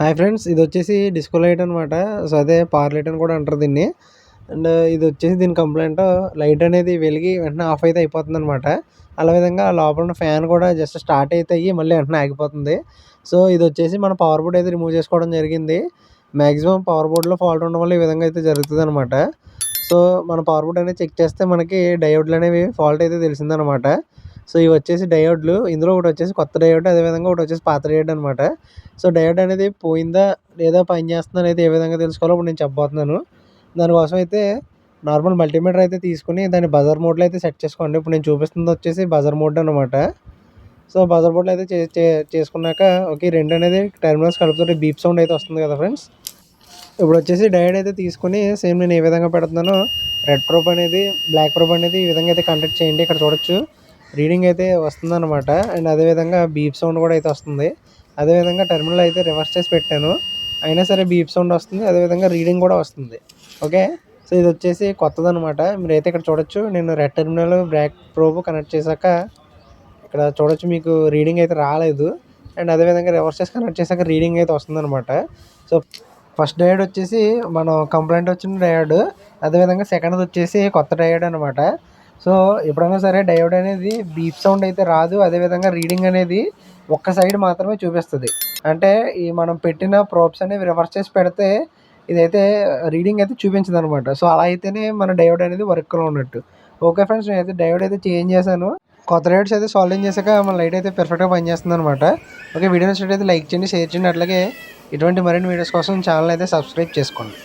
Hi friends ఇది వచ్చేసి disco light అనమాట సో అదే పార్ లైట్ అని కూడా అంటారు దీన్ని. అండ్ ఇది వచ్చేసి దీని కంప్లైంట్. లైట్ అనేది వెలిగి వెంటనే ఆఫ్ అయితే అయిపోతుంది అనమాట అలా విధంగా లోపల ఉన్న ఫ్యాన్ కూడా జస్ట్ స్టార్ట్ అయితే అయ్యి మళ్ళీ వెంటనే ఆగిపోతుంది. సో ఇది వచ్చేసి మన పవర్ బోర్డ్ అయితే రిమూవ్ చేసుకోవడం జరిగింది. మ్యాక్సిమం పవర్ బోర్డ్లో ఫాల్ట్ ఉండడం వల్ల ఈ విధంగా అయితే జరుగుతుంది అనమాట సో మన పవర్ బోర్డ్ అనేది చెక్ చేస్తే మనకి డయోడ్లు అనేవి ఫాల్ట్ అయితే తెలిసిందనమాట సో ఇవి వచ్చేసి డయోడ్లు. ఇందులో ఒకటి వచ్చేసి కొత్త డయోడ్ అదేవిధంగా ఒకటి వచ్చేసి పాత డయోడ్ అనమాట సో డయోడ్ అనేది పోయిందా లేదా పనిచేస్తుందా అనేది ఏ విధంగా తెలుసుకోవాలో ఇప్పుడు నేను చెప్పబోతున్నాను. దానికోసం అయితే నార్మల్ మల్టీమీటర్ అయితే తీసుకుని దాన్ని బజర్ మోడ్లో అయితే సెట్ చేసుకోండి. ఇప్పుడు నేను చూపిస్తుంది వచ్చేసి బజర్ మోడ్ అనమాట సో బజర్ మోడ్లో అయితే చే చేసుకున్నాక ఓకే రెండు అనేది టెర్మినల్స్ కలుపుతుంటే బీప్ సౌండ్ అయితే వస్తుంది కదా ఫ్రెండ్స్. ఇప్పుడు వచ్చేసి డయోడ్ అయితే తీసుకుని సేమ్ నేను ఏ విధంగా పెడుతున్నానో రెడ్ ప్రోప్ అనేది బ్లాక్ ప్రూఫ్ అనేది ఈ విధంగా అయితే కండక్ట్ చేయండి. ఇక్కడ చూడొచ్చు. రీడింగ్ అయితే వస్తుందన్నమాట. అండ్ అదేవిధంగా బీప్ సౌండ్ కూడా అయితే వస్తుంది. అదేవిధంగా టెర్మినల్ అయితే రివర్స్ చేసి పెట్టాను. అయినా సరే బీప్ సౌండ్ వస్తుంది. అదేవిధంగా రీడింగ్ కూడా వస్తుంది. ఓకే? సో ఇది వచ్చేసి కొత్తదనమాట మీరైతే ఇక్కడ చూడొచ్చు. నేను red terminal black probe connect చేశాక ఇక్కడ చూడొచ్చు మీకు రీడింగ్ అయితే రాలేదు. అండ్ అదేవిధంగా రివర్స్ చేసి కనెక్ట్ చేశాక రీడింగ్ అయితే వస్తుందన్నమాట. సో ఫస్ట్ డయోడ్ వచ్చేసి మనం కంప్లైంట్ వచ్చిన డయోడ్. అదేవిధంగా సెకండ్ వచ్చేసి కొత్త డయోడ్ అనమాట సో ఎప్పుడైనా సరే డయోడ్ అనేది బీప్ సౌండ్ అయితే రాదు అదేవిధంగా రీడింగ్ అనేది ఒక్క సైడ్ మాత్రమే చూపిస్తుంది. అంటే ఈ మనం పెట్టిన ప్రోప్స్ అనేవి రివర్స్ చేసి పెడితే ఇదైతే రీడింగ్ అయితే చూపించదు అనమాట సో అలా అయితేనే మన డయోడ్ అనేది వర్క్లో ఉన్నట్టు. ఓకే ఫ్రెండ్స్ నేనైతే డయోడ్ అయితే చేంజ్ చేశాను. కొత్త రేట్స్ అయితే సాల్వింగ్ చేశాక మన లైట్ అయితే పర్ఫెక్ట్గా పనిచేస్తుంది అనమాట ఓకే వీడియో నచ్చినట్లయితే లైక్ చేయండి షేర్ చేయండి అట్లాగే ఇటువంటి మరిన్ని వీడియోస్ కోసం ఛానల్ అయితే సబ్స్క్రైబ్ చేసుకోండి.